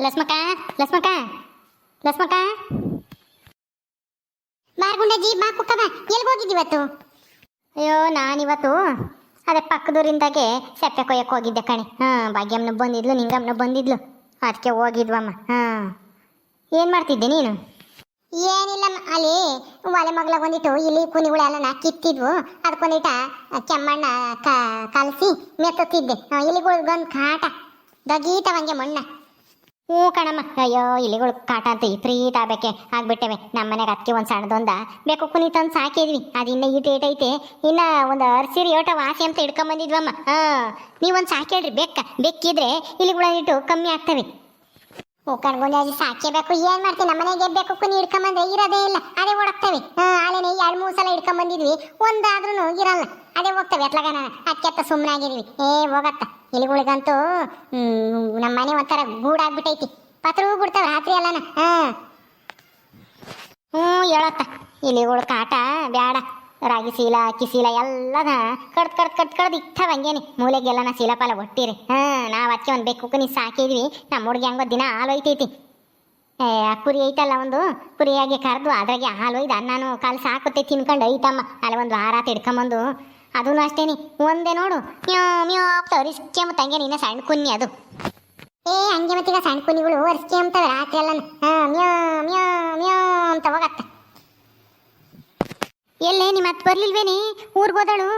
ಲಸ್ಮಕ ಲಸ್ಮಕ ಲಸ್ಮಕ ಮಾರ್ಗುಂಡ ಗುಂಡಜ್ಜಿ, ಬಾ ಕುಕ್ಕ, ಬಾ. ಎಲ್ಲಿಗೆ ಹೋಗಿದ್ದೀವತ್ತು ಅಯ್ಯೋ, ನಾನಿವತ್ತು ಅದೇ ಪಕ್ಕದೂರಿಂದಾಗೆ ಸೆಪ್ಪೆ ಕೊಯ್ಯಕ್ಕೆ ಹೋಗಿದ್ದೆ ಕಣೆ. ಹಾಂ, ಭಾಗ್ಯಮ್ಮನ ಬಂದಿದ್ಲು, ನಿಂಗಮ್ಮನ ಬಂದಿದ್ಲು. ಅದಕ್ಕೆ ಹೋಗಿದ್ವಮ್ಮ, ಹಾಂ. ಏನು ಮಾಡ್ತಿದ್ದೆ ನೀನು? ಏನಿಲ್ಲಮ್ಮ, ಅಲ್ಲಿ ಒಲೆ ಮಗಳ ಬಂದಿತ್ತು. ಇಲ್ಲಿ ಕುನಿಗಳೆಲ್ಲ ಕಿತ್ತಿದ್ವು. ಅದಕ್ಕೊಂದಿಟ ಕೆಮ್ಮಣ್ಣ ಕಲಸಿ ಮೆತ್ತುತ್ತಿದ್ದೆ. ಬಂದು ಕಾಟ. ದಗೀತವಂಗೆ ಮಣ್ಣ. ಹ್ಞೂ ಕಣಮ್ಮ. ಅಯ್ಯೋ, ಇಲಿಗಳು ಕಾಟ ಅಂತ ವಿಪರೀತ ತಾಬೇಕೆ ಆಗ್ಬಿಟ್ಟವೆ. ನಮ್ಮ ಮನೆಗೆ ಅದಕ್ಕೆ ಒಂದು ಸಣ್ಣದೊಂದ ಬೇಕು. ಕುನಿ ತಂದು ಸಾಕಿದ್ವಿ. ಅದು ಇನ್ನ ಈಟ ಐತೆ. ಇನ್ನ ಒಂದು ಅರ್ಸಿರಿ ಏಟ ವಾಸಿ ಅಂತ ಹಿಡ್ಕೊಂಬಂದಿದ್ವಮ್ಮ ಹಾಂ, ನೀವೊಂದು ಸಾಕೇಳ್ರಿ ಬೆಕ್ಕ ಬೆಕ್ಕಿದ್ರೆ ಇಲಿಗಳಿಟ್ಟು ಕಮ್ಮಿ ಆಗ್ತವೆ. ಓ ಕಣ್ಗೊಂಡು ಸಾಕೇಬೇಕು ಏನ್ ಮಾಡ್ತೀನಿ ನಮ್ಮನೆಗೆ ಬೇಕು ಕುನಿ ಹಿಡ್ಕೊಂಬಂದ್ರೆ ಇರೋದೇ ಇಲ್ಲ. ಅದೇ ಓಡಾಕ್ತವೆ. ಆಲೇನೆ ಎರಡು ಮೂರು ಸಲ ಹಿಡ್ಕೊಂಬಂದಿದ್ವಿ ಒಂದಾದ್ರೂ ಇರಲ್ಲ. ಅದೇ ಹೋಗ್ತವೆ ಎತ್ಲಾಗನ ಅಕ್ಕೆತ್ತ ಸುಮ್ಮನೆ ಆಗಿದ್ವಿ ಏ, ಹೋಗತ್ತ. ಇಲಿಗಳಿಗಂತೂ ನಮ್ಮ ಮನೆ ಒಂಥರ ಗೂಡಾಗ್ಬಿಟ್ಟೈತಿ. ಪತ್ರೂ ಬಿಡ್ತಾವೆ ರಾತ್ರಿ ಅಲ್ಲನ ಹಾ. ಹ್ಞೂ, ಹೇಳತ್ತ. ಇಲಿಗಳು ಕಾಟ ಬ್ಯಾಡ. ರಾಗಿ ಸೀಲ, ಅಕ್ಕಿ ಸೀಲ ಎಲ್ಲದ ಕಡ್ದ್ ಕಡ್ದ್ ಕಡ್ದ್ ಕಡ್ದು ಇತ್ತವ ಹಂಗೇನಿ. ಮೂಲೆಗೆಲ್ಲನ ಸೀಲಪಾಲ ಒಟ್ಟಿರಿ. ಹಾಂ, ನಾವು ಅದಕ್ಕೆ ಒಂದು ಬೇಕು ಕುನಿ ಸಾಕಿದ್ವಿ. ನಮ್ಮ ಹುಡುಗಿ ಹಂಗೋ ದಿನ ಹಾಲು ಒಯ್ತೈತಿ. ಏ ಕುರಿ ಐತಲ್ಲ ಒಂದು. ಕುರಿಯಾಗಿ ಕರೆದು ಅದ್ರಾಗೆ ಹಾಲು ಒಯ್ದು ನಾನು ಕಾಲು ಸಾಕುತ್ತೆ ತಿನ್ಕೊಂಡು ಐತಮ್ಮ. ಅಲ್ಲಿ ಒಂದು ವಾರ ತಿಡ್ಕೊಂಬಂದು ಅದೂ ಅಷ್ಟೇನಿ. ಒಂದೇ ನೋಡು. ಮ್ಯೋ ಮ್ಯೋ ತರಿಸ್ಕೆ ಮತ್ತು ಹಂಗೆ ನೀನು ಸಣ್ಣ ಕುನ್ನಿ ಅದು. ಏ ಹಂಗೆ ಮತ್ತೀಗ ಸಣ್ಣ ಕುನ್ನಿಗಳು ಒರ್ಸ್ಕೆ ಅಂತವೆ ರಾತ್ರಿ ಎಲ್ಲ ಹಾಂ ಮ್ಯೋ ಮ್ಯೋ ಮ್ಯೋ ಅಂತ ಹೋಗತ್ತ. ಎಲ್ಲೇ ನಿಮ್ಮ ಅತ್ತ ಬರ್ಲಿಲ್ವೇನಿ? ಊರಿಗೆ ಹೋದಳು.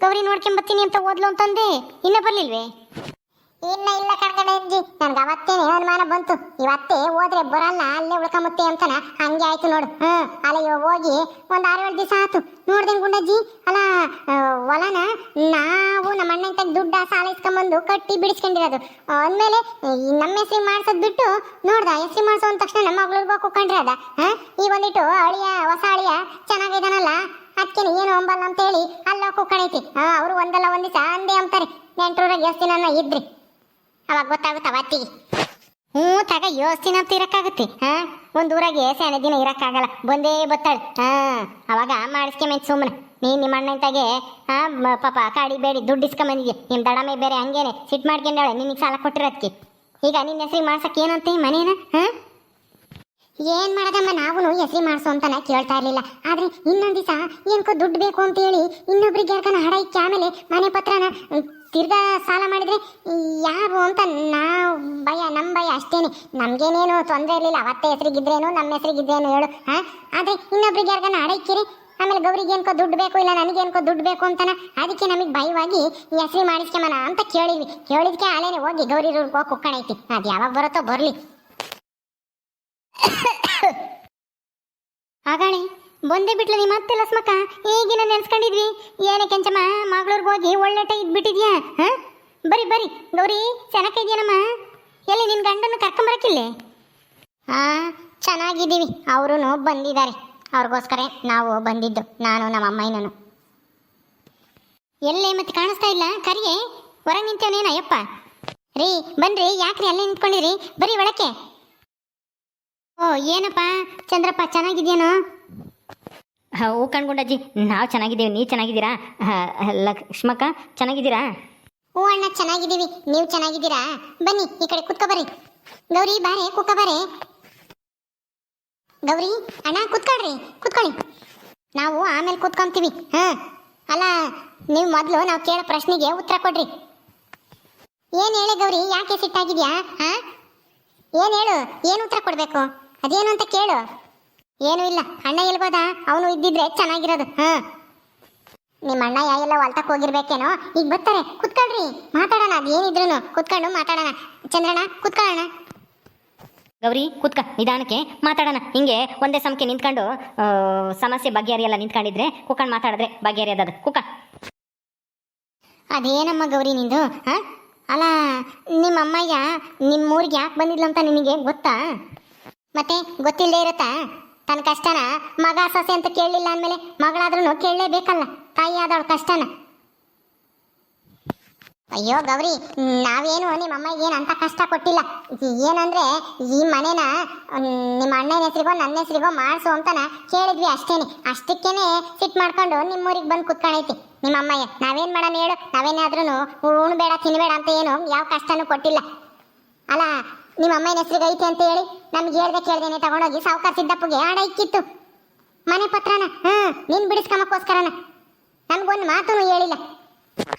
ಗೌರಿ ನೋಡ್ಕೊಂಬತ್ತೀನಿ ಅಂತ ಓದ್ಲು ಅಂತಂದೆ. ಇನ್ನ ಬರ್ಲಿಲ್ವೇ? ಇನ್ನ ಇಲ್ಲ ಕಣ್ಗಣಜ್ಜಿ ನನ್ಗೆ ಅವತ್ತೇನೆ ಅನುಮಾನ ಬಂತು. ಇವತ್ತೇ ಹೋದ್ರೆ ಬರಲ್ಲ, ಅಲ್ಲೇ ಉಳ್ಕೊಂಬತ್ತೆ ಅಂತನ. ಹಂಗೆ ಆಯ್ತು ನೋಡು. ಹ್ಮ್ ಅಲ್ಲೇ ಹೋಗಿ ಒಂದ್ ಆರು ಏಳು ದಿವಸ ಆತು. ನೋಡ್ದೆ ಗುಂಡಜ್ಜಿ? ಅಲ್ಲ ಹೊಲನ ನಾವು ನಮ್ಮ ಅಣ್ಣ ದುಡ್ಡ ಸಾಲ ಇಸ್ಕೊಂಬಂದು ಕಟ್ಟಿ ಬಿಡಿಸ್ಕೊಂಡಿರೋದು. ಅಂದ್ಮೇಲೆ ನಮ್ಮ ಹೆಸರು ಮಾಡ್ಸೋದ್ ಬಿಟ್ಟು ನೋಡ್ದ ಹೆಸರು ಮಾಡ್ಸೋ ಅಂದ ತಕ್ಷಣ ನಮ್ಮ ಮಗಳು ಕುಕ್ಕಂಡ್ರೆ ಅದ ಹಾ ಈ ಒಂದಿಟ್ಟು ಅಳಿಯ, ಹೊಸ ಅಳಿಯ ಚೆನ್ನಾಗಿದಾನಲ್ಲ. ಅದಕ್ಕೆ ಏನು ಅಂಬಲ್ಲ ಅಂತ ಹೇಳಿ ಅಲ್ಲ ಕುಕ್ಕಣೈತಿ ಹಾ, ಅವರು ಒಂದಲ್ಲ ಒಂದ್ ದಿವಸ ಅಂದೇ ಅಂತಾರೆ ನೆಂಟ್ರೂರಾಗ ಎಷ್ಟು ದಿನ ಇದ್ರಿ. ಅವಾಗ ಗೊತ್ತಾಗುತ್ತೆ ಅವತ್ತಿಗೆ ಹ್ಞೂ ತಗ ಯೋಸ್ತಿನ ಅಂತ ಇರಕ್ಕಾಗುತ್ತೆ, ಹಾ? ಒಂದ್ ಊರಾಗೆ ಸೆನೆ ದಿನ ಇರಕ್ಕಾಗಲ್ಲ, ಬಂದೇ ಬತ್ತಾಳೆ, ಹಾ? ಅವಾಗ ಮಾಡಿಸ್ಕೊಂಬಂತ ಸುಮ್ಮನೆ ನೀನ್ ನಿಮ್ಮ ಅಣ್ಣಂತಾಗೆ ಹಾ, ಮ- ಪಾಪ ಕಾಡಿ ಬೇಡಿ, ದುಡ್ಡು ಇಸ್ಕೊಂಬಂದಿದ್ಯ ನಿಮ್ ದಡಮೆ ಬೇರೆ ಹಂಗೇನೆ, ಸಿಟ್ ಮಾಡ್ಕೊಂಡಾಳೆ, ನಿನಗೆ ಸಾಲ ಕೊಟ್ಟಿರೋದಕ್ಕೆ ಈಗ ನಿನ್ನ ಹೆಸರಿ ಮಾಡ್ಸಕ್ಕೆ ಏನಂತೆ ಮನೇನ, ಹಾ? ಏನ್ ಮಾಡದಮ್ಮ ನಾವು ಹೆಸರಿ ಮಾಡಿಸು ಅಂತಾನೆ ಕೇಳ್ತಾ ಇರ್ಲಿಲ್ಲ. ಆದ್ರೆ ಇನ್ನೊಂದ್ ದಿವಸ ಏನ್ಕೋ ದುಡ್ಡು ಬೇಕು ಅಂತ ಹೇಳಿ ಇನ್ನೊಬ್ರಿಗೆ ಯಾರ್ಕನ ಹಡ ಇಕ್ಕಿ ಆಮೇಲೆ ಮನೆ ಪತ್ರನ ತಿರ್ಗಾ ಸಾಲ ಮಾಡಿದರೆ ಯಾರು ಅಂತ ನಾವು ಭಯ ನಮ್ಮ ಭಯ ಅಷ್ಟೇನೆ. ನಮಗೇನೇನು ತೊಂದರೆ ಇರಲಿಲ್ಲ, ಅವತ್ತೆ ಹೆಸರಿಗಿದ್ರೇನು, ನಮ್ಮ ಹೆಸರಿಗಿದ್ರೇನು ಹೇಳು, ಹಾಂ? ಆದರೆ ಇನ್ನೊಬ್ರಿಗೆ ಯಾರ್ಗನ ಅಡಕ್ಕಿರಿ ಆಮೇಲೆ ಗೌರಿಗೆ ಏನ್ಕೋ ದುಡ್ಡು ಬೇಕು ಇಲ್ಲ ನನಗೆ ಏನ್ಕೋ ದುಡ್ಡು ಬೇಕು ಅಂತಾನ, ಅದಕ್ಕೆ ನಮಗೆ ಭಯವಾಗಿ ಹೆಸರು ಮಾಡಿಸ್ಕೊಂಬನ ಅಂತ ಕೇಳಿದ್ವಿ. ಕೇಳಿದ್ಕೆ ಆಲೇನೆ ಹೋಗಿ ಗೌರಿ ಹೋಗಿ ಕುಕ್ಕಣೈತಿ ಅದು ಯಾವಾಗ ಬರುತ್ತೋ ಬರಲಿ. ಆಗಾಳೆ? ಬಂದೇ ಬಿಟ್ಲು ನಿಮ್ಮ ಮತ್ತೆ ಲಸ್ಮಕ್ಕ? ಈಗಿನ ನೆನ್ಸ್ಕೊಂಡಿದ್ವಿ. ಏನೇ ಕೆಂಚಮ್ಮ, ಮಗಳೂರ್ಗೆ ಹೋಗಿ ಒಳ್ಳೆಟ ಇದ್ಬಿಟ್ಟಿದ್ಯಾ? ಹಾ? ಬರಿ ಬರಿ. ಗೌರಿ ಚೆನ್ನಾಗಿ ಎಲ್ಲಿ ನಿನ್ನ ಗಂಡನ ಕರ್ಕೊಂಬರಕ್ಕಿಲ್ಲ ಹಾಂ ಚೆನ್ನಾಗಿದ್ದೀವಿ. ಅವರು ಬಂದಿದ್ದಾರೆ. ಅವ್ರಿಗೋಸ್ಕರ ನಾವು ಬಂದಿದ್ದು, ನಾನು ನಮ್ಮ ಅಮ್ಮಯ್ಯನೂ ಎಲ್ಲೇ ಮತ್ತೆ ಕಾಣಿಸ್ತಾ ಇಲ್ಲ? ಕರಿಯೇ, ಹೊರಗೆ ನಿಂತೇವನೇನ ಅಯ್ಯಪ್ಪ ರೀ, ಬನ್ರಿ, ಯಾಕ್ರಿ ಅಲ್ಲೇ ನಿಂತ್ಕೊಂಡಿರಿ? ಬರೀ ಒಳಕ್ಕೆ. ಓ, ಏನಪ್ಪ? ಚಂದ್ರಪ್ಪ, ಚೆನ್ನಾಗಿದ್ಯೇನೋ? ಹೂ ಕಣ್ಗುಂಡಜ್ಜಿ ನಾವು ಚೆನ್ನಾಗಿದ್ದೀವಿ, ನೀವು ಚೆನ್ನಾಗಿದ್ದೀರಾ? ಲಕ್ಷ್ಮಕ್ಕ, ಚೆನ್ನಾಗಿದ್ದೀರಾ? ಓ ಅಣ್ಣ, ಚೆನ್ನಾಗಿದ್ದೀವಿ, ನೀವು ಚೆನ್ನಾಗಿದ್ದೀರಾ? ಬನ್ನಿ, ಈ ಕಡೆ ಕುತ್ಕೋ ಬರ್ರಿ. ಗೌರಿ, ಬಾರೆ ಕುಕ್ಕ ಬಾರೆ. ಗೌರಿ, ಅಣ್ಣ, ಕುತ್ಕೊಳ್ರಿ, ಕುತ್ಕೊಳ್ಳಿ. ನಾವು ಆಮೇಲೆ ಕುತ್ಕೊಂತೀವಿ, ಹಾಂ. ಅಲ್ಲ, ನೀವು ಮೊದಲು ನಾವು ಕೇಳೋ ಪ್ರಶ್ನೆಗೆ ಉತ್ತರ ಕೊಡ್ರಿ. ಏನು ಹೇಳಿ ಗೌರಿ, ಯಾಕೆ ಸಿಟ್ಟಾಗಿದ್ಯಾ, ಹಾ? ಏನು ಹೇಳು, ಏನು ಉತ್ತರ ಕೊಡಬೇಕು? ಅದೇನು ಅಂತ ಕೇಳು. ಏನೂ ಇಲ್ಲ, ಅಣ್ಣ ಇಲ್ಬೋದ ಅವನು ಇದ್ದಿದ್ರೆ ಚೆನ್ನಾಗಿರೋದು, ಹಾ. ನಿಮ್ಮ ಅಣ್ಣ ಎಲ್ಲ ಹೊಲ್ತಕ್ಕೆ ಹೋಗಿರ್ಬೇಕೇನೋ? ಈಗ ಬರ್ತಾರೆ, ಕುತ್ಕೊಳ್ರಿ. ಮಾತಾಡೋಣ ಅದೇನಿದ್ರು ಕುತ್ಕೊಂಡು ಮಾತಾಡೋಣ. ಚಂದ್ರಣ್ಣ, ಕುತ್ಕೊಳ್ಳೋಣ. ಗೌರಿ, ಕುತ್ಕ, ನಿಧಾನಕ್ಕೆ ಮಾತಾಡೋಣ. ಹಿಂಗೆ ಒಂದೇ ಸಮಕ್ಕೆ ನಿಂತ್ಕೊಂಡು ಸಮಸ್ಯೆ ಬಗೆಹರಿಯಲ್ಲ ನಿಂತ್ಕೊಂಡಿದ್ರೆ ಕುಕ್ಕಂಡು ಮಾತಾಡಿದ್ರೆ ಬಗೆಹರಿಯೋದದು. ಕುಕ್ಕ ಅದೇನಮ್ಮ ಗೌರಿ ನಿಂದು, ಹಾ? ಅಲ್ಲ ನಿಮ್ಮ ಅಮ್ಮಯ್ಯ ನಿಮ್ಮ ಊರಿಗೆ ಯಾಕೆ ಬಂದಿದ್ಲು ಅಂತ ನಿನಗೆ ಗೊತ್ತಾ? ಮತ್ತೆ ಗೊತ್ತಿಲ್ಲದೆ ಇರತ್ತಾ? ತನ್ನ ಕಷ್ಟನ ಮಗ ಸೊಸೆ ಅಂತ ಕೇಳಲಿಲ್ಲ ಅಂದಮೇಲೆ ಮಗಳಾದ್ರೂ ಕೇಳಲೇಬೇಕಲ್ಲ? ತಾಯಿ ಆದವಳ ಕಷ್ಟನ? ಅಯ್ಯೋ ಗೌರಿ, ನಾವೇನು ನಿಮ್ಮ ಅಮ್ಮಗೆ ಏನು ಅಂತ ಕಷ್ಟ ಕೊಟ್ಟಿಲ್ಲ. ಏನಂದ್ರೆ ಈ ಮನೆನ ನಿಮ್ಮ ಅಣ್ಣನ ಹೆಸರಿಗೋ, ನನ್ನ ಹೆಸರಿಗೋ ಮಾಡಿಸು ಅಂತನ ಕೇಳಿದ್ವಿ ಅಷ್ಟೇನೆ. ಅಷ್ಟಕ್ಕೇನೆ ಸಿಟ್ ಮಾಡ್ಕೊಂಡು ನಿಮ್ಮೂರಿಗೆ ಬಂದು ಕುತ್ಕೊಂಡೈತಿ ನಿಮ್ಮ ಅಮ್ಮಯ್ಯ ನಾವೇನ್ ಮಾಡೋಣ ಹೇಳು. ನಾವೇನಾದ್ರೂ ಉಣ್ಬೇಡ ತಿನ್ಬೇಡ ಅಂತ ಏನು ಯಾವ ಕಷ್ಟನೂ ಕೊಟ್ಟಿಲ್ಲ. ಅಲ್ಲ ನಿಮ್ಮ ಅಮ್ಮನ ಹೆಸರಿಗೆ ಐತೆ ಅಂತ ಹೇಳಿ ನಮ್ಗೆ ಹೇಳ್ದೆ ಕೇಳ್ದೇನೆ ತಗೊಂಡೋಗಿ ಸಾವುಕಾರ ಸಿದ್ದಪ್ಪಗೆ ಆಡ ಇಕ್ಕಿತ್ತು. ಮನೆ ಪತ್ರನ, ಹ್ಮ್, ನೀನ್ ಬಿಡಿಸ್ಕೊಂಬಕ್ಕೋಸ್ಕರನ ನಮ್ಗೊಂದು ಮಾತು ಹೇಳಿಲ್ಲ.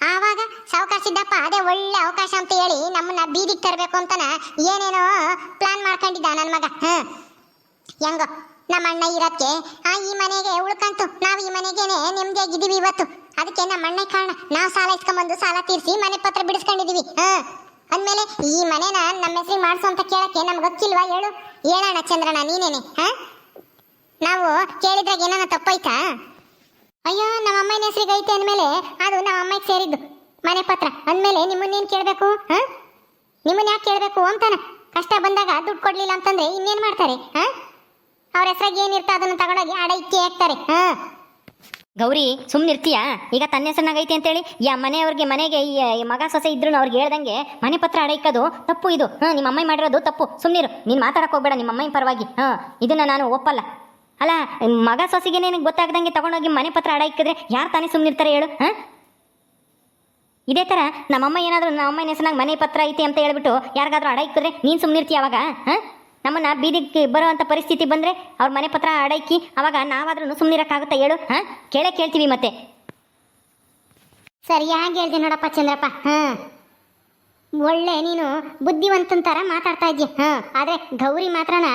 ಆವಾಗ ಸಾವುಕಾರ ಸಿದ್ದಪ್ಪ ಅದೇ ಒಳ್ಳೆ ಅವಕಾಶ ಅಂತ ಹೇಳಿ ನಮ್ಮನ್ನ ಬೀದಿಗೆ ತರಬೇಕು ಅಂತನ ಏನೇನೋ ಪ್ಲಾನ್ ಮಾಡ್ಕೊಂಡಿದ್ದ ನನ್ನ ಮಗ, ಹ್ಮ್. ಹೆಂಗೋ, ನಮ್ಮ ಅಣ್ಣ ಇರೋಕ್ಕೆ ಆ ಈ ಮನೆಗೆ ಉಳ್ಕಂತು. ನಾವು ಈ ಮನೆಗೇನೆ ನೆಮ್ಮದಿಯಾಗಿದ್ದೀವಿ ಇವತ್ತು. ಅದಕ್ಕೆ ನಮ್ಮ ಅಣ್ಣ ಕಾರಣ, ನಾವು ಸಾಲ ಇಸ್ಕೊಂಬಂದು ಸಾಲ ತೀರಿಸಿ ಮನೆ ಪತ್ರ ಬಿಡಿಸ್ಕೊಂಡಿದೀವಿ ಹಾ ಅಂದ್ಮೇಲೆ ಈ ಮನೆನ ನಮ್ಮ ಹೆಸರಿಗೆ ಮಾಡಿಸು ಅಂತ ಕೇಳಕ್ಕೆ ನಮ್ಗೆ ಗೊತ್ತಿಲ್ವಾ ಹೇಳು? ಹೇಳೋಣ ಚಂದ್ರಣ್ಣ, ನೀನೇನೆ, ಹಾ? ನಾವು ಕೇಳಿದ್ರಾಗ ಏನಾನ ತಪ್ಪೈತಾ ಅಯ್ಯೋ, ನಮ್ಮ ಅಮ್ಮನ ಹೆಸರಿಗೆ ಐತೆ ಅಂದಮೇಲೆ ಅದು ನಮ್ಮ ಅಮ್ಮಗೆ ಸೇರಿದ್ದು, ಮನೆ ಪತ್ರ. ಅಂದಮೇಲೆ ನಿಮ್ಮನ್ನೇನು ಕೇಳಬೇಕು, ಹಾ? ನಿಮ್ಮನ್ನ ಯಾಕೆ ಕೇಳಬೇಕು ಅಂತಾನೆ? ಕಷ್ಟ ಬಂದಾಗ ದುಡ್ಡು ಕೊಡ್ಲಿಲ್ಲ ಅಂತಂದ್ರೆ ಇನ್ನೇನು ಮಾಡ್ತಾರೆ, ಹಾ? ಅವ್ರ ಹೆಸರಾಗಿ ಏನಿರ್ತ ಅದನ್ನ ತಗೊಂಡೋಗಿ ಆಡ ಇಕ್ಕಿ ಹಾಕ್ತಾರೆ, ಹಾ? ಗೌರಿ ಸುಮ್ಮನಿರ್ತೀಯಾ ಈಗ ತನ್ನ ಅಂತ ಅಂತೇಳಿ ಯಾ ಮನೆಯವ್ರಿಗೆ ಮನೆಗೆ ಈ ಮಗ ಸೊಸೆ ಇದ್ರು ಅವ್ರಿಗೆ ಹೇಳ್ದಂಗೆ ಮನೆ ಪತ್ರ ಅಡೈಕೋದು ತಪ್ಪು ಇದು. ಹಾಂ ನಿಮ್ಮ ಅಮ್ಮ ಮಾಡಿರೋದು ತಪ್ಪು. ಸುಮ್ಮನಿರು ನೀನು ಮಾತಾಡಕ್ ಹೋಗ್ಬೇಡ ನಿಮ್ಮ ಅಮ್ಮನ ಪರವಾಗಿ. ಹಾಂ ಇದನ್ನ ನಾನು ಒಪ್ಪಲ್ಲ. ಅಲ್ಲ, ಮಗ ಸೊಸೆಗೆ ನಿನಗೆ ಗೊತ್ತಾಗ್ದಂಗೆ ತಗೊಂಡೋಗಿ ಮನೆ ಪತ್ರ ಅಡ ಇಕ್ಕಿದ್ರೆ ಯಾರು ತಾನೇ ಸುಮ್ಮನಿರ್ತಾರೆ ಹೇಳು ಹಾಂ ಇದೇ ಥರ ನಮ್ಮಮ್ಮ ಏನಾದರೂ ನಮ್ಮ ಅಮ್ಮನ ಹೆಸರಿನಾಗ ಮನೆ ಪತ್ರ ಐತಿ ಅಂತ ಹೇಳ್ಬಿಟ್ಟು ಯಾರಿಗಾದ್ರೂ ಅಡ ಇಕ್ಕಿದ್ರೆ ನೀನು ಸುಮ್ಮನಿರ್ತೀಯ ಅವಾಗ ಹಾಂ ನಮ್ಮನ್ನ ಬೀದಿಗೆ ಬರೋವಂಥ ಪರಿಸ್ಥಿತಿ ಬಂದರೆ ಅವ್ರ ಮನೆ ಪತ್ರ ಅಡೈಕಿ, ಅವಾಗ ನಾವಾದ್ರೂ ಸುಮ್ಮನಿರೋಕ್ಕಾಗುತ್ತಾ ಹೇಳು, ಹಾಂ? ಕೇಳೇ ಕೇಳ್ತೀವಿ ಮತ್ತೆ. ಸರಿಯಾಗಿ ಹೇಳ್ದೆ ನೋಡಪ್ಪ ಚಂದ್ರಪ್ಪ, ಹಾ. ಒಳ್ಳೆ ನೀನು ಬುದ್ಧಿವಂತನ ಥರ ಮಾತಾಡ್ತಾ ಇದ್ದೀಯ ಹಾ. ಆದ್ರೆ ಗೌರಿ ಮಾತ್ರನ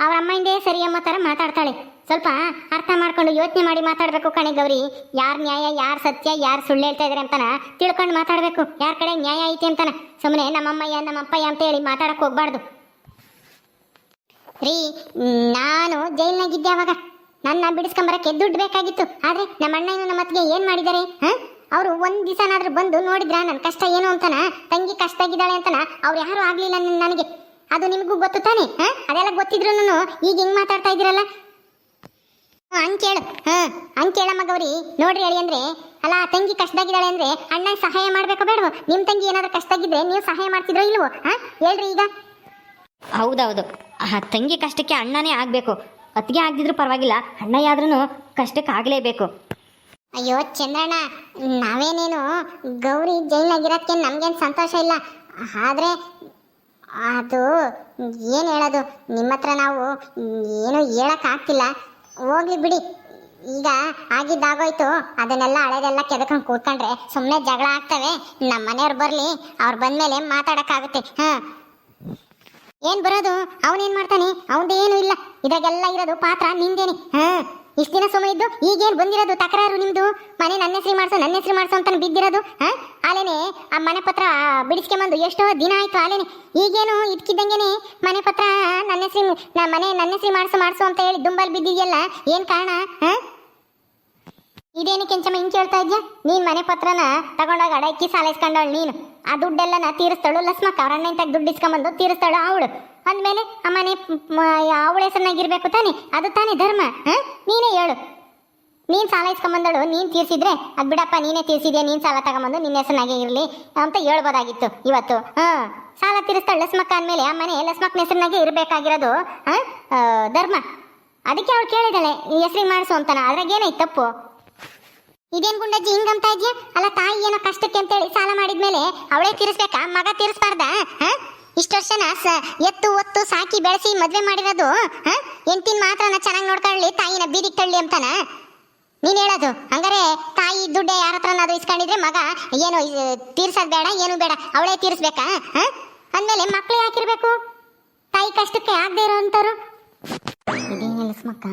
ಅವ್ರ ಅಮ್ಮಯಿಂದೇ ಸರಿ ಅಮ್ಮ ಥರ ಮಾತಾಡ್ತಾಳೆ. ಸ್ವಲ್ಪ ಅರ್ಥ ಮಾಡ್ಕೊಂಡು ಯೋಚನೆ ಮಾಡಿ ಮಾತಾಡಬೇಕು ಕಣೆ ಗೌರಿ. ಯಾರ್ ನ್ಯಾಯ, ಯಾರ್ ಸತ್ಯ, ಯಾರು ಸುಳ್ಳು ಹೇಳ್ತಾ ಇದಾರೆ ಅಂತಾನ ತಿಳ್ಕೊಂಡು ಮಾತಾಡಬೇಕು. ಯಾರ ಕಡೆ ನ್ಯಾಯ ಐತಿ ಅಂತಾನ. ಸುಮ್ಮನೆ ನಮ್ಮಮ್ಮಯ್ಯ ಅಂತ ಹೇಳಿ ಮಾತಾಡಕ್ ಹೋಗ್ಬಾರ್ದು. ರೀ, ನಾನು ಜೈಲ್ನಾಗಿದ್ದೆ ಅವಾಗ. ನನ್ನ ಬಿಡಿಸ್ಕೊಂಬರಕ್ಕೆ ದುಡ್ಡು ಬೇಕಾಗಿತ್ತು. ಆದ್ರೆ ನಮ್ಮ ಅಣ್ಣ ಏನು ನಮ್ಮ ಏನ್ ಮಾಡಿದ್ದಾರೆ? ಅವರು ಒಂದ್ ದಿವಸನಾದರೂ ಬಂದು ನೋಡಿದ್ರ? ನನ್ನ ಕಷ್ಟ ಏನು ಅಂತನ? ತಂಗಿ ಕಷ್ಟ ಆಗಿದ್ದಾಳೆ ಅಂತನ? ಅವ್ರು ಯಾರು ಆಗಲಿಲ್ಲ ನನ್- ನನಗೆ. ಅದು ನಿಮಗೂ ಗೊತ್ತು ತಾನೆ? ಅದೆಲ್ಲ ಗೊತ್ತಿದ್ರು ಈಗ ಹೆಂಗ್ ಮಾತಾಡ್ತಾ ಇದ್ದೀರಲ್ಲ? ಹಂಗೆ ಕೇಳು. ಹಾಂ, ಹಂಗೆ ಕೇಳಮ್ಮ ಗೌರಿ ನೋಡ್ರಿ ಹೇಳಿ ಅಂದ್ರೆ, ಅಲ್ಲ, ತಂಗಿ ಕಷ್ಟದಾಗಿದ್ದಾಳೆ ಅಂದ್ರೆ ಅಣ್ಣ ಸಹಾಯ ಮಾಡಬೇಕು ಬೇಡವೋ? ನಿಮ್ಮ ತಂಗಿ ಏನಾದರೂ ಕಷ್ಟ ಆಗಿದ್ರೆ ನೀವು ಸಹಾಯ ಮಾಡ್ತಿದ್ರೋ ಇಲ್ವೋ? ಹಾಂ? ಹೇಳ್ರಿ ಈಗ. ಹೌದೌದು. ಆ ತಂಗಿ ಕಷ್ಟಕ್ಕೆ ಅಣ್ಣನೇ ಆಗಬೇಕು. ಅತ್ತಿಗೆ ಆಗದಿದ್ರು ಪರವಾಗಿಲ್ಲ ಅಣ್ಣ ಆದ್ರೂ ಕಷ್ಟಕ್ಕೆ ಆಗಲೇಬೇಕು. ಅಯ್ಯೋ ಚಂದ್ರಣ್ಣ, ನಾವೇನೇನು ಗೌರಿ ಜೈಲಾಗಿರೋದಕ್ಕೆ ನಮ್ಗೇನು ಸಂತೋಷ ಇಲ್ಲ. ಆದರೆ ಅದು ಏನು ಹೇಳೋದು ನಿಮ್ಮ ಹತ್ರ ನಾವು ಏನು ಹೇಳೋಕ್ಕಾಗ್ತಿಲ್ಲ. ಹೋಗ್ಲಿ ಬಿಡಿ. ಈಗ ಆಗಿದ್ದಾಗೋಯ್ತು, ಅದನ್ನೆಲ್ಲ ಹಳೆದೆಲ್ಲ ಕೆದಕೊಂಡು ಕೂತ್ಕೊಂಡ್ರೆ ಸುಮ್ಮನೆ ಜಗಳ ಆಗ್ತವೆ. ನಮ್ಮ ಮನೆಯವ್ರು ಬರಲಿ, ಅವ್ರು ಬಂದ್ಮೇಲೆ ಮಾತಾಡೋಕ್ಕಾಗುತ್ತೆ. ಹಾಂ ಏನ್ ಬರೋದು? ಅವನೇನ್ ಮಾಡ್ತಾನೆ? ಏನು ಇಲ್ಲ. ಇದಾಗೆಲ್ಲ ಇರೋದು ಪಾತ್ರ ನಿಂದೇನೆ. ಹಾ, ಇಷ್ಟ ದಿನ ಸುಮ್ಮ ಇದ್ದು ಈಗೇನ್ ಬಂದಿರೋದು ತಕರಾರು ನಿಮ್ದು? ಮನೆ ನನ್ನ ಹೆಸರು ಮಾಡ್ಸೋ ನನ್ನ ಹೆಸರು ಮಾಡ್ಸೋ ಅಂತ ಬಿದ್ದಿರೋದು, ಹಾ? ಆಲೇನೆ, ಆ ಮನೆ ಪತ್ರ ಬಿಡಿಸ್ಕೊಂಬಂದು ಎಷ್ಟೋ ದಿನ ಆಯ್ತು ಆಲೇನೆ. ಈಗೇನು ಇದ್ಕಿದ್ದಂಗೆನೆ ಮನೆ ಪತ್ರ ನನ್ನ ಹೆಸರು ಮನೆ ನನ್ನ ಹೆಸರು ಮಾಡ್ಸೋ ಮಾಡ್ಸೋ ಅಂತ ಹೇಳಿ ದುಂಬಲ್ ಬಿದ್ದಿದೆಯಲ್ಲ, ಏನ್ ಕಾರಣ, ಹಾ? ಇದೇನು ಕೆಂಚಮ್ಮ ಹಿಂಗೆ ಕೇಳ್ತಾ ಇದ್ಯಾ? ನೀನ್ ಮನೆ ಪತ್ರನ ತಗೊಂಡಾಗ ಸಾಲ ಇಸ್ಕೊಂಡವಳು ನೀನು. ಆ ದುಡ್ಡೆಲ್ಲನ ತೀರಿಸ್ತಾಳು, ಲಸ್ಮಕ್ಕ. ಅವ್ರ ಅಣ್ಣ ದುಡ್ಡು ಇಸ್ಕೊಂಬಂದು ತೀರಿಸ್ತಾಳು ಅವಳು. ಅಂದ್ಮೇಲೆ ಆ ಮನೆ ಅವಳ ಹೆಸರಿನಾಗಿರ್ಬೇಕು ತಾನೆ? ಅದು ತಾನೇ ಧರ್ಮ, ಹಾಂ? ನೀನೇ ಹೇಳು. ನೀನ್ ಸಾಲ ಇಸ್ಕೊಂಬಂದಳು, ನೀನ್ ತೀರ್ಸಿದ್ರೆ, ಅದು ಬಿಡಪ್ಪ, ನೀನೇ ತೀರಿಸಿದ್ಯಾ? ನೀನ್ ಸಾಲ ತಗೊಂಬಂದು ನಿನ್ನ ಹೆಸರಿನಾಗೆ ಇರಲಿ ಅಂತ ಹೇಳ್ಬೋದಾಗಿತ್ತು ಇವತ್ತು. ಹಾ, ಸಾಲ ತೀರಿಸ್ತಾಳು ಲಸ್ಮಕ್ಕ ಅಂದ್ಮೇಲೆ ಆ ಮನೆ ಲಸ್ಮಕ್ಕನ ಹೆಸರಿನಾಗೆ ಇರಬೇಕಾಗಿರೋದು, ಹ? ಧರ್ಮ. ಅದಕ್ಕೆ ಅವಳು ಕೇಳಿದಾಳೆ ಹೆಸರಿಗೆ ಮಾಡಿಸು ಅಂತಾನ. ಅದ್ರಾಗ ಏನೈತೆ ತಪ್ಪು? ಇದೇನ್ ಗುಂಡಜ್ಜಿ ಅಂತ ಇದ್ಯಾ? ಅಲ್ಲ, ತಾಯಿ ಏನೋ ಕಷ್ಟಕ್ಕೆ ಅಂತೇಳಿ ಸಾಲ ಮಾಡಿದ್ಮೇಲೆ ಅವಳೇ ತೀರಿಸ್ಬೇಕಾ? ಮಗ ತೀರಿಸ್ಬಾರ್ದ? ಇಷ್ಟು ವರ್ಷನ ಎತ್ತು, ಒತ್ತು, ಸಾಕಿ, ಬೆಳೆಸಿ ಮದ್ವೆ ಮಾಡಿರೋದು ಎಂಟಿನ ಮಾತ್ರ ಮಾತ್ರನ ಚೆನ್ನಾಗಿ ನೋಡ್ಕೊಳ್ಳಿ, ತಾಯಿನ ಬೀದಿಗೆ ತಳ್ಳಿ ಅಂತಾನ? ನೀನ್ ಹೇಳೋದು, ಹಂಗಾರೆ ತಾಯಿ ದುಡ್ಡೆ ಯಾರ ಹತ್ರನಾದ್ರು ಇಸ್ಕೊಂಡಿದ್ರೆ ಮಗ ಏನು ತೀರ್ಸದ್ ಬೇಡ, ಏನು ಬೇಡ, ಅವಳೇ ತೀರಿಸ್ಬೇಕಾ? ಅಂದಮೇಲೆ ಮಕ್ಳು ಯಾಕಿರ್ಬೇಕು? ತಾಯಿ ಕಷ್ಟಕ್ಕೆ ಆಗದೆ ಇರೋ ಸುಮಕ್ಕ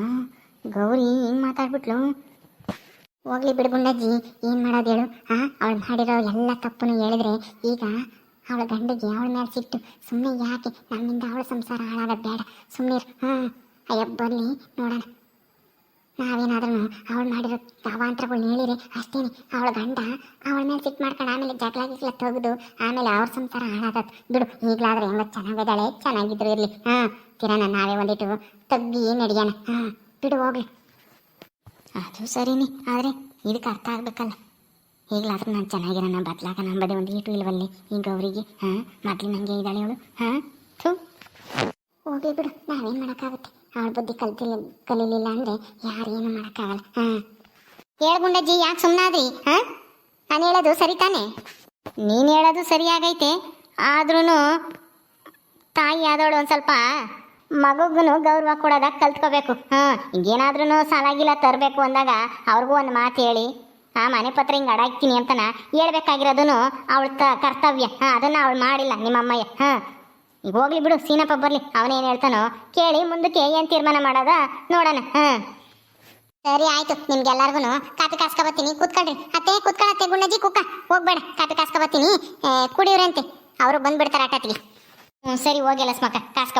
ಗೌರಿ, ಹಿಂಗ್ ಮಾತಾಡ್ಬಿಟ್ಲು. ಹೋಗ್ಲಿ ಬಿಡು ಗುಂಡಜ್ಜಿ, ಏನ್ ಮಾಡೋದು ಹೇಳು? ಹಾ ಅವಳು ಮಾಡಿರೋ ಎಲ್ಲ ತಪ್ಪನ್ನು ಹೇಳಿದ್ರೆ ಈಗ ಅವಳ ಗಂಡಿಗೆ ಅವಳ ಮೇಲೆ ಸಿಟ್ಟು ಸುಮ್ಮನೆ ಯಾಕೆ ನಮ್ಮಿಂದ ಅವಳ ಸಂಸಾರ ಹಾಳಾಗೋದು ಬೇಡ? ಸುಮ್ಮನೆ ಹಾ, ಅಯ್ಯ ಬರ್ಲಿ ನೋಡೋಣ. ನಾವೇನಾದ್ರೂ ಅವಳು ಮಾಡಿರೋ ಅವಾಂತರಗಳನ್ನ ಹೇಳಿರಿ ಅಷ್ಟೇನೆ. ಅವಳ ಗಂಡ ಅವಳ ಮೇಲೆ ಸಿಟ್ಟು ಮಾಡ್ಕೊಂಡು ಆಮೇಲೆ ಜಗಳ ಗಿಗ್ಲ ತೆಗೆದು ಆಮೇಲೆ ಅವ್ರ ಸಂಸಾರ ಹಾಳಾಗತ್ತೆ ಬಿಡು, ಈಗಲಾದ್ರೆ ಹೆಂಗ ಚೆನ್ನಾಗಿದ್ದಾಳೆ, ಚೆನ್ನಾಗಿದ್ರು ಇರಲಿ. ಹಾಂ ಕಿರಣ ನಾವೇ ಒಂದಿಟ್ಟು ತಗ್ಗಿ ನಡೆಯೋಣ. ಹಾಂ, ಬಿಡು, ಹೋಗ್ಲಿ. ಅದು ಸರಿನಿ, ಆದರೆ ಇದಕ್ಕೆ ಅರ್ಥ ಆಗಬೇಕಲ್ಲ. ಈಗಲಾದ್ರೂ ನಾನು ಚೆನ್ನಾಗಿರೋಣ ಬದಲಾಗ ನಂಬದೆ ಒಂದು ಈಟು ಇಲ್ವಲ್ಲಿ? ಈ ಅವರಿಗೆ ಹಾಂ? ಮೊದಲು ನನಗೆ ಇದ್ದಾಳೆ ಅವಳು ಹಾಂ? ಥೂ. ಹೋಗಿ ಬಿಡು, ನಾವೇನು ಮಾಡೋಕ್ಕಾಗುತ್ತೆ? ಅವಳ ಬುದ್ಧಿ ಕಲ್ತಿಲ್ಲ ಕಲೀಲಿಲ್ಲ ಅಂದರೆ ಯಾರೇನು ಮಾಡೋಕ್ಕಾಗಲ್ಲ, ಹಾಂ? ಹೇಳು ಜಿ ಯಾಕೆ ಸುಮ್ಮನಾದ್ರಿ ಹಾಂ? ನಾನು ಹೇಳೋದು ಸರಿ ತಾನೆ? ನೀನು ಹೇಳೋದು ಸರಿಯಾಗೈತೆ ಆದ್ರೂ ತಾಯಿ ಆದವಳು ಒಂದು ಸ್ವಲ್ಪ ಮಗುಗೂ ಗೌರವ ಕೊಡೋದಾಗ ಕಲ್ತ್ಕೋಬೇಕು. ಹಾಂ ಹಿಂಗೇನಾದ್ರೂ ಸಾಲಾಗಿಲ್ಲ ತರಬೇಕು ಅಂದಾಗ ಅವ್ರಿಗೂ ಒಂದು ಮಾತು ಹೇಳಿ. ಆ, ಮನೆ ಪತ್ರ ಹಿಂಗೆ ಅಡಾಕ್ತೀನಿ ಅಂತನ ಹೇಳ್ಬೇಕಾಗಿರೋದನ್ನು ಅವಳ ತ, ಕರ್ತವ್ಯ. ಹಾಂ, ಅದನ್ನು ಅವಳು ಮಾಡಿಲ್ಲ ನಿಮ್ಮ ಅಮ್ಮಯ್ಯ ಹಾಂ. ಈಗ ಹೋಗ್ಲಿ ಬಿಡು, ಸೀನಪ್ಪ ಬರಲಿ. ಅವನೇನು ಹೇಳ್ತಾನೋ ಕೇಳಿ ಮುಂದಕ್ಕೆ ಏನು ತೀರ್ಮಾನ ಮಾಡೋದ ನೋಡೋಣ. ಹಾಂ. ಸರಿ, ಆಯ್ತು. ನಿಮ್ಗೆಲ್ಲರಿಗೂ ಕಾಪಿ ಕಾಸ್ಕೊಬತ್ತೀನಿ ಕೂತ್ಕೊಳ್ರಿ. ಅತ್ತೆ ಕೂತ್ಕೊಳ್ಳತ್ತೆ ಗುಂಡಜಿ ಕುಕ್ಕ. ಹೋಗ್ಬೇಡ ಕಾಪಿ ಕಾಸ್ಕೊಬತ್ತೀನಿ ಕುಡಿಯೋರಂತೆ. ಅವರು ಬಂದ್ಬಿಡ್ತಾರೆ ಆಟಾಟಿಗೆ ಹ್ಞೂ ಸರಿ ಹೋಗಿಲ್ಲ ಸ್ಮಕ್ಕ ಕಾಸ್ಕೊ